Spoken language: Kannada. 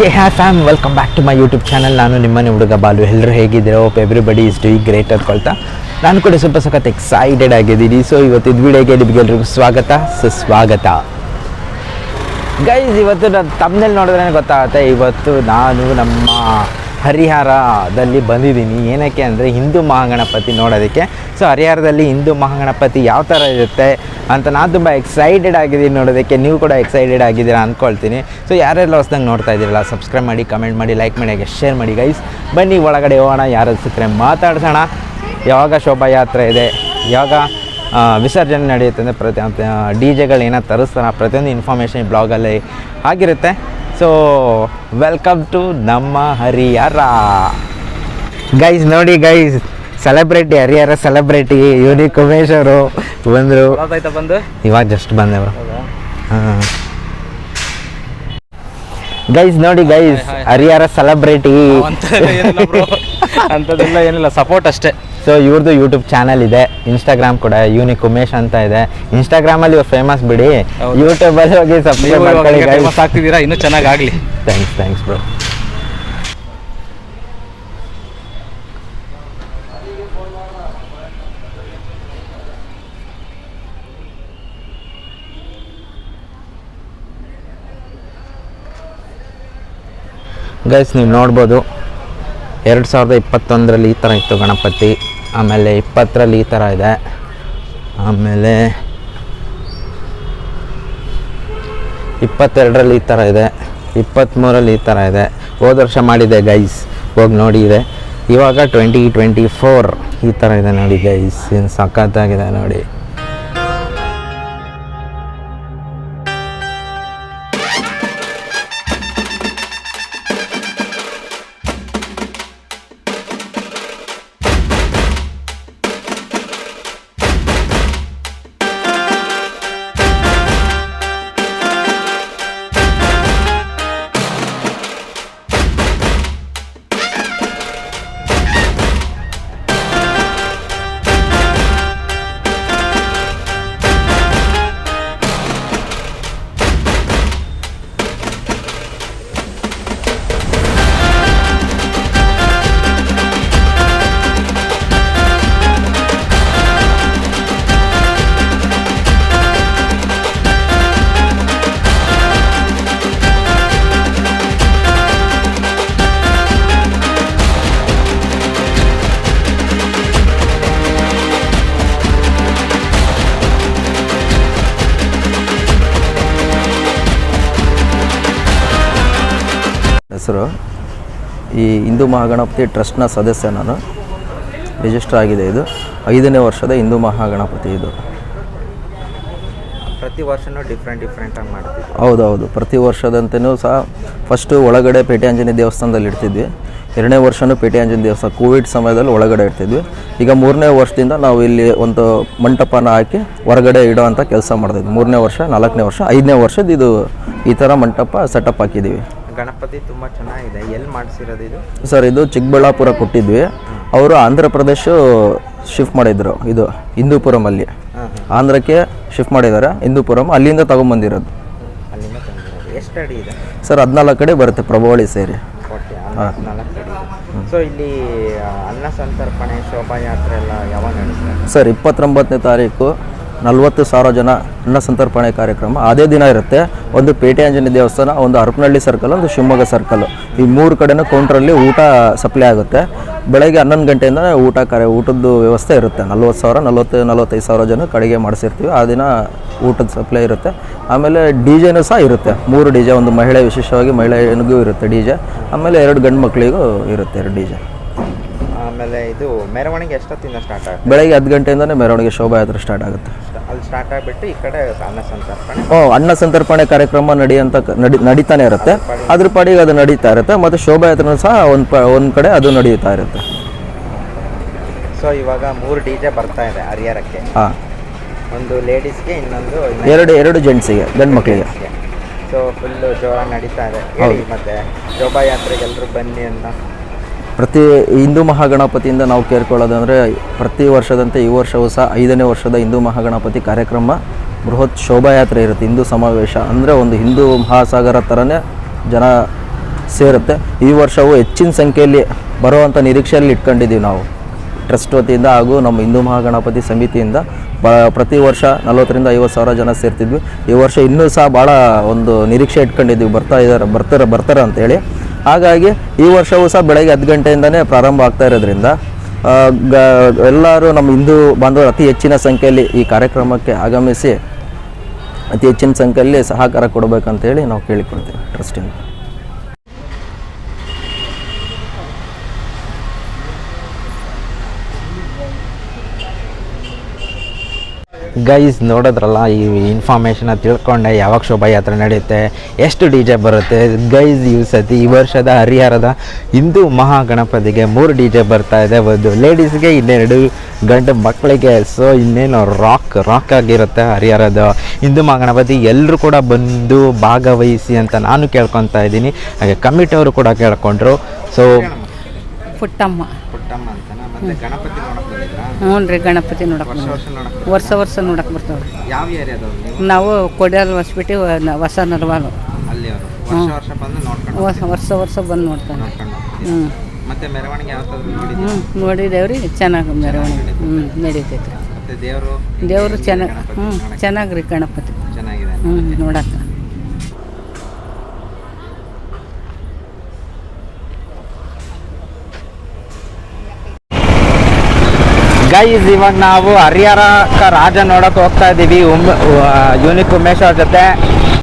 Yeah hey fam welcome back to my YouTube channel ನಾನು ನಿಮ್ಮನೆ ಹುಡುಗ ಬಾಲು. ಎಲ್ಲರೂ ಹೇಗಿದ್ದೀರೋ hope everybody is doing great ಅಂದ್ಕೊಳ್ತಾ ನಾನು ಕೂಡ ಸ್ವಲ್ಪ ಸಖತ್ ಎಕ್ಸೈಟೆಡ್ ಆಗಿದ್ದೀನಿ. ಸೊ ಇವತ್ತು ವಿಡಿಯೋಗೆ ನಿಮಗೆಲ್ರಿಗೂ ಸ್ವಾಗತ. ಸುಸ್ವಾಗತ. ಗೈಸ್ ಇವತ್ತು ನಾನು ತಮ್ಮನೇಲಿ ನೋಡಿದ್ರೆ ಗೊತ್ತಾಗುತ್ತೆ. ಇವತ್ತು ನಾನು ನಮ್ಮ ಹರಿಹರದಲ್ಲಿ ಬಂದಿದ್ದೀನಿ. ಏನಕ್ಕೆ ಅಂದರೆ ಹಿಂದೂ ಮಹಾಗಣಪತಿ ನೋಡೋದಕ್ಕೆ. ಸೊ ಹರಿಹರದಲ್ಲಿ ಹಿಂದೂ ಮಹಾಗಣಪತಿ ಯಾವ ಥರ ಇರುತ್ತೆ? ಅಂತ ನಾನು ತುಂಬ ಎಕ್ಸೈಟೆಡ್ ಆಗಿದ್ದೀನಿ ನೋಡೋದಕ್ಕೆ. ನೀವು ಕೂಡ ಎಕ್ಸೈಟೆಡ್ ಆಗಿದ್ದೀರಾ ಅಂದ್ಕೊಳ್ತೀನಿ ಸೊ ಯಾರೆಲ್ಲ ಹೊಸ್ದಂಗೆ ನೋಡ್ತಾ ಇದ್ದೀರಲ್ಲ ಸಬ್ಸ್ಕ್ರೈಬ್ ಮಾಡಿ ಕಮೆಂಟ್ ಮಾಡಿ ಲೈಕ್ ಮಾಡಿ, ಹಾಗೆ ಶೇರ್ ಮಾಡಿ ಗೈಸ್ ಬನ್ನಿ ಒಳಗಡೆ ಹೋಗೋಣ ಯಾರು ಸಿಕ್ಕರೆ ಮಾತಾಡ್ಸೋಣ. ಯಾವಾಗ ಶೋಭಾಯಾತ್ರೆ ಇದೆ, ಯಾವಾಗ ವಿಸರ್ಜನೆ ನಡೆಯುತ್ತೆ ಅಂದರೆ ಪ್ರತಿ ಡಿ ಜೆಗಳು ಏನೋ ತರಿಸ್ತಾರ, ಪ್ರತಿಯೊಂದು ಇನ್ಫಾರ್ಮೇಷನ್ ಬ್ಲಾಗಲ್ಲಿ ಆಗಿರುತ್ತೆ. ಸೊ ವೆಲ್ಕಮ್ ಟು ನಮ್ಮ ಹರಿಯರ ಗೈಸ್ ನೋಡಿ guys celebrity Harihara celebrity unique Umesh ಅವರು ಬಂದರು. ಆಯ್ತಾ ಬಂದು? ಇವಾಗ ಜಸ್ಟ್ ಬಂದೆ ಹಾಂ. ಗೈಸ್ ನೋಡಿ ಗೈಸ್ ಹರಿಹರ ಸೆಲೆಬ್ರಿಟಿ ಅಂಥದ್ದೆಲ್ಲ ಏನಿಲ್ಲ ಸಪೋರ್ಟ್ ಅಷ್ಟೇ. ಸೊ ಇವ್ರದ್ದು ಯೂಟ್ಯೂಬ್ ಚಾನಲ್ ಇದೆ ಇನ್ಸ್ಟಾಗ್ರಾಮ್ ಕೂಡ ಯೂನಿಕ್ ಉಮೇಶ್ ಅಂತ ಇದೆ. ಇನ್ಸ್ಟಾಗ್ರಾಮಲ್ಲಿ ಇವ್ರು ಫೇಮಸ್ ಬಿಡಿ. ಯೂಟ್ಯೂಬ್ ಅಲ್ಲಿ ಹೋಗಿ ಸಬ್ಸ್ಕ್ರೈಬ್ ಮಾಡ್ಕೊಳ್ಳಿ ಫೇಮಸ್ ಆಗ್ತಿದ್ದೀರಾ ಇನ್ನೂ ಚೆನ್ನಾಗಿ ಆಗಲಿ. ಥ್ಯಾಂಕ್ಸ್ ಥ್ಯಾಂಕ್ಸ್ ಬ್ರೋ ಗೈಸ್ ನೀವು ನೋಡ್ಬೋದು, ಎರಡು ಸಾವಿರದ ಇಪ್ಪತ್ತೊಂದರಲ್ಲಿ ಈ ಥರ ಇತ್ತು ಗಣಪತಿ, ಆಮೇಲೆ ಇಪ್ಪತ್ತರಲ್ಲಿ ಈ ಥರ ಇದೆ. ಆಮೇಲೆ ಇಪ್ಪತ್ತೆರಡರಲ್ಲಿ ಈ ಥರ ಇದೆ ಇಪ್ಪತ್ತ್ಮೂರಲ್ಲಿ ಈ ಥರ ಇದೆ. ಹೋದ ವರ್ಷ ಮಾಡಿದೆ ಗೈಸ್ ಹೋಗಿ ನೋಡಿದೆ ಇವಾಗ ಟ್ವೆಂಟಿ ಟ್ವೆಂಟಿ ಫೋರ್ ಈ ಥರ ಇದೆ ನೋಡಿ ಗೈಸ್ ಏನು ಸಖತ್ತಾಗಿದೆ ನೋಡಿ. ಹೆಸರು. ಈ ಹಿಂದೂ ಮಹಾಗಣಪತಿ ಟ್ರಸ್ಟ್ನ ಸದಸ್ಯ ನಾನು. ರಿಜಿಸ್ಟರ್ ಆಗಿದೆ ಇದು. ಐದನೇ ವರ್ಷದ ಹಿಂದೂ ಮಹಾಗಣಪತಿ ಇದು. ಪ್ರತಿ ವರ್ಷನೂ ಡಿಫ್ರೆಂಟ್ ಡಿಫ್ರೆಂಟಾಗಿ ಮಾಡ್ತೀವಿ. ಹೌದೌದು. ಪ್ರತಿ ವರ್ಷದಂತೆಯೂ ಸಹ ಫಸ್ಟು ಒಳಗಡೆ ಪೇಟೆ ದೇವಸ್ಥಾನದಲ್ಲಿ ಇಡ್ತಿದ್ವಿ. ಎರಡನೇ ವರ್ಷನೂ ಪೇಟೆ ಆಂಜನೇಯ ದೇವಸ್ಥಾನ ಕೋವಿಡ್ ಸಮಯದಲ್ಲಿ ಒಳಗಡೆ ಇಡ್ತಿದ್ವಿ. ಈಗ ಮೂರನೇ ವರ್ಷದಿಂದ ನಾವು ಇಲ್ಲಿ ಒಂದು ಮಂಟಪನ ಹಾಕಿ ಹೊರಗಡೆ ಇಡೋ ಅಂತ ಕೆಲಸ ಮಾಡ್ತಿದ್ವಿ. ಮೂರನೇ ವರ್ಷ ನಾಲ್ಕನೇ ವರ್ಷ ಐದನೇ ವರ್ಷದ ಇದು ಈ ಥರ ಮಂಟಪ ಸೆಟಪ್ ಹಾಕಿದ್ದೀವಿ. ಗಣಪತಿ ತುಂಬ ಚೆನ್ನಾಗಿದೆ. ಎಲ್ಲಿ ಮಾಡಿಸಿರೋದು ಇದು? ಸರ್ ಇದು ಚಿಕ್ಕಬಳ್ಳಾಪುರ ಕೊಟ್ಟಿದ್ವಿ. ಅವರು ಆಂಧ್ರ ಪ್ರದೇಶ ಶಿಫ್ಟ್ ಮಾಡಿದ್ರು. ಇದು ಹಿಂದೂಪುರಮಲ್ಲಿ. ಆಂಧ್ರಕ್ಕೆ ಶಿಫ್ಟ್ ಮಾಡಿದ್ದಾರೆ. ಹಿಂದೂಪುರಂ ಅಲ್ಲಿಂದ ತಗೊಂಬಂದಿರೋದು. ಅಲ್ಲಿಂದ ತಂದಿರೋದು ಎಷ್ಟು ಅಡಿ ಇದೆ? ಸರ್ ಹದಿನಾಲ್ಕು ಕಡೆ ಬರುತ್ತೆ ಪ್ರಭಾವಳಿ ಸೇರಿ. ಓಕೆ ಹದಿನಾಲ್ಕು ಅಡಿ ಇದೆ. ಸೊ ಇಲ್ಲಿ ಅನ್ನ ಸಂತರ್ಪಣೆ ಶೋಭಾಯಾತ್ರೆ ಎಲ್ಲ ಯಾವಾಗ ಸರ್ ಇಪ್ಪತ್ತೊಂಬತ್ತನೇ ತಾರೀಕು ನಲ್ವತ್ತು ಸಾವಿರ ಜನ ಅನ್ನ ಸಂತರ್ಪಣೆ ಕಾರ್ಯಕ್ರಮ. ಅದೇ ದಿನ ಇರುತ್ತೆ ಒಂದು ಪೇಟೆ ಆಂಜನೇಯ ದೇವಸ್ಥಾನ ಒಂದು ಹರಪನಹಳ್ಳಿ ಸರ್ಕಲ್ ಒಂದು ಶಿವಮೊಗ್ಗ ಸರ್ಕಲ್ ಈ ಮೂರು ಕಡೆನೂ ಕೌಂಟ್ರಲ್ಲಿ ಊಟ ಸಪ್ಲೈ ಆಗುತ್ತೆ. ಬೆಳಗ್ಗೆ ಹನ್ನೊಂದು ಗಂಟೆಯಿಂದ ಊಟ ಕಾರ್ಯ ಊಟದ್ದು ವ್ಯವಸ್ಥೆ ಇರುತ್ತೆ. ನಲ್ವತ್ತು ಸಾವಿರ ನಲವತ್ತು ನಲವತ್ತೈದು ಸಾವಿರ ಜನ ಕಡೆಗೆ ಮಾಡಿಸಿರ್ತೀವಿ. ಆ ದಿನ ಊಟದ ಸಪ್ಲೈ ಇರುತ್ತೆ. ಆಮೇಲೆ ಡಿ ಜೆನೂ ಸಹ ಇರುತ್ತೆ. ಮೂರು ಡಿ ಜೆ ಒಂದು ಮಹಿಳೆ ವಿಶೇಷವಾಗಿ ಮಹಿಳೆಯರಿಗೂ ಇರುತ್ತೆ ಡಿ ಜೆ. ಆಮೇಲೆ ಎರಡು ಗಂಡು ಮಕ್ಕಳಿಗೂ ಇರುತ್ತೆ ಎರಡು ಡಿ ಜೆ. ಆಮೇಲೆ ಇದು ಮೆರವಣಿಗೆ ಎಷ್ಟೊತ್ತಿಂದ ಸ್ಟಾರ್ಟ್ ಆಗುತ್ತೆ? ಬೆಳಗ್ಗೆ ಹತ್ತು ಗಂಟೆಯಿಂದನೇ ಮೆರವಣಿಗೆ ಶೋಭಾಯಾತ್ರೆ ಸ್ಟಾರ್ಟ್ ಆಗುತ್ತೆ. ಅಲ್ಲಿ ಸ್ಟಾರ್ಟ್ ಆಗಿಬಿಟ್ಟು ಈ ಕಡೆ ಅನ್ನ ಸಂತರ್ಪಣೆ. ಓ ಅನ್ನ ಸಂತರ್ಪಣೆ ಕಾರ್ಯಕ್ರಮ ನಡೆಯಂತ ನಡಿ ನಡೀತಾನೆ ಇರುತ್ತೆ. ಅದ್ರ ಪಾಡಿಗೆ ಅದು ನಡೀತಾ ಇರುತ್ತೆ ಮತ್ತು ಶೋಭಾಯಾತ್ರೆ ಸಹ ಒಂದು ಪ ಒಂದು ಕಡೆ ಅದು ನಡೆಯುತ್ತಾ ಇರುತ್ತೆ. ಸೊ ಇವಾಗ ಮೂರು ಡಿ ಜೆ ಬರ್ತಾ ಇದೆ ಹರಿಹರಕ್ಕೆ. ಹಾಂ. ಒಂದು ಲೇಡೀಸ್ಗೆ ಇನ್ನೊಂದು ಎರಡು ಎರಡು ಜೆಂಟ್ಸಿಗೆ ಗಂಡು ಮಕ್ಕಳಿಗೆ ಸೊ ಫುಲ್ಲು ಜೋರಾಗಿ ನಡೀತಾ ಇದೆ. ಹೇಳಿ ಮತ್ತೆ ಶೋಭಾಯಾತ್ರೆಗೆ ಎಲ್ಲರೂ ಬನ್ನಿ ಅಂತ. ಪ್ರತಿ ಹಿಂದೂ ಮಹಾಗಣಪತಿಯಿಂದ ನಾವು ಕೇಳ್ಕೊಳ್ಳೋದಂದರೆ ಪ್ರತಿ ವರ್ಷದಂತೆ ಈ ವರ್ಷವೂ ಸಹ ಐದನೇ ವರ್ಷದ ಹಿಂದೂ ಮಹಾಗಣಪತಿ ಕಾರ್ಯಕ್ರಮ, ಬೃಹತ್ ಶೋಭಾಯಾತ್ರೆ ಇರುತ್ತೆ, ಹಿಂದೂ ಸಮಾವೇಶ. ಅಂದರೆ ಒಂದು ಹಿಂದೂ ಮಹಾಸಾಗರ ಥರನೇ ಜನ ಸೇರುತ್ತೆ. ಈ ವರ್ಷವೂ ಹೆಚ್ಚಿನ ಸಂಖ್ಯೆಯಲ್ಲಿ ಬರುವಂಥ ನಿರೀಕ್ಷೆಯಲ್ಲಿ ಇಟ್ಕೊಂಡಿದ್ದೀವಿ ನಾವು. ಟ್ರಸ್ಟ್ ವತಿಯಿಂದ ಹಾಗೂ ನಮ್ಮ ಹಿಂದೂ ಮಹಾಗಣಪತಿ ಸಮಿತಿಯಿಂದ ಬ ಪ್ರತಿ ವರ್ಷ ನಲವತ್ತರಿಂದ ಐವತ್ತು ಸಾವಿರ ಜನ ಸೇರ್ತಿದ್ವಿ. ಈ ವರ್ಷ ಇನ್ನೂ ಸಹ ಭಾಳ ಒಂದು ನಿರೀಕ್ಷೆ ಇಟ್ಕೊಂಡಿದ್ವಿ ಬರ್ತಾ ಇದ್ದಾರೆ, ಬರ್ತಾರೆ ಬರ್ತಾರೆ ಅಂತೇಳಿ ಹಾಗಾಗಿ ಈ ವರ್ಷವೂ ಸಹ ಬೆಳಗ್ಗೆ ಹತ್ತು ಗಂಟೆಯಿಂದನೇ ಪ್ರಾರಂಭ ಆಗ್ತಾ ಇರೋದ್ರಿಂದ ಗ, ಎಲ್ಲರೂ ನಮ್ಮ ಹಿಂದೂ ಬಾಂಧವರು ಅತಿ ಹೆಚ್ಚಿನ ಸಂಖ್ಯೆಯಲ್ಲಿ ಈ ಕಾರ್ಯಕ್ರಮಕ್ಕೆ ಆಗಮಿಸಿ ಅತಿ ಹೆಚ್ಚಿನ ಸಂಖ್ಯೆಯಲ್ಲಿ ಸಹಕಾರ ಕೊಡಬೇಕಂತೇಳಿ ನಾವು ಕೇಳಿಕೊಳ್ತೀವಿ. ಟ್ರಸ್ಟಿಂದ ಗೈಸ್ ನೋಡಿದ್ರಲ್ಲ, ಈ ಇನ್ಫಾರ್ಮೇಷನ್ನ ತಿಳ್ಕೊಂಡೆ, ಯಾವಾಗ ಶೋಭಾಯಾತ್ರೆ ನಡೆಯುತ್ತೆ, ಎಷ್ಟು ಡಿ ಜೆ ಬರುತ್ತೆ. ಗೈಸ್ ಈ ಸತಿ ಈ ವರ್ಷದ ಹರಿಹರದ ಹಿಂದೂ ಮಹಾಗಣಪತಿಗೆ ಮೂರು ಡಿ ಜೆ ಬರ್ತಾ ಇದೆ. ಒಂದು ಲೇಡೀಸ್ಗೆ ಇನ್ನೆರಡು ಗಂಡು ಮಕ್ಕಳಿಗೆ. ಸೊ ಇನ್ನೇನು ರಾಕ್ ರಾಕ್ ಆಗಿರುತ್ತೆ ಹರಿಹರದ ಹಿಂದೂ ಮಹಾಗಣಪತಿ. ಎಲ್ಲರೂ ಕೂಡ ಬಂದು ಭಾಗವಹಿಸಿ ಅಂತ ನಾನು ಕೇಳ್ಕೊತಾ ಇದ್ದೀನಿ. ಹಾಗೆ ಕಮಿಟಿಯವರು ಕೂಡ ಕೇಳ್ಕೊಂಡ್ರು. ಸೊ ಪುಟ್ಟಮ್ಮ. ಪುಟ್ಟಮ್ಮ ಅಂತನಾ? ಮತ್ತೆ ಗಣಪತಿ ನೋಡಕ್ ಬಂದಿದ್ರಾ? ಹ್ಞೂ ರೀ ಗಣಪತಿ ವರ್ಷ ನೋಡಕ್ ವರ್ಷ ವರ್ಷ ನೋಡಕ್ಕೆ ಬರ್ತಾವೆ ಯಾವ ಏರಿಯಾದವ್ರು ನೀವು? ನಾವು ಕೊಡಲ್ ಹೊಸ್ಬಿಟ್ಟು ಹೊಸ ನರ್ವಾಲು ಅಲ್ಲಿ ಅವರು ವರ್ಷ ವರ್ಷ ಬಂದು ನೋಡ್ಕೊಂಡು ವರ್ಷ ವರ್ಷ ವರ್ಷ ಬಂದು ನೋಡ್ತಾನೆ ನೋಡ್ಕೊಂಡು. ಹ್ಞೂ ಮತ್ತೆ ಮೆರವಣಿಗೆ ಯಾವತ್ತಾದ್ರು ನೋಡಿದ್ದೀವಿ ಹ್ಞೂ ನೋಡಿದೇವ್ರಿ ಚೆನ್ನಾಗಿ ಮೆರವಣಿಗೆ. ಹ್ಞೂ ನಡೀತೈತೆ. ಮತ್ತೆ ದೇವರು ದೇವರು ಚೆನ್ನಾಗಿ ಹ್ಞೂ ಚೆನ್ನಾಗಿ ರೀ ಗಣಪತಿ. ಚೆನ್ನಾಗಿದೆ. ಹ್ಞೂ ನೋಡಕ್ಕೆ ಗೈಸ್ ಇವಾಗ ನಾವು ಹರಿಹರ ರಾಜ ನೋಡಕ್ಕೆ ಹೋಗ್ತಾ ಇದ್ದೀವಿ ಉಮ್ ಯೂನಿಕ್ ಉಮೇಶ್ ಅವ್ರ ಜೊತೆ.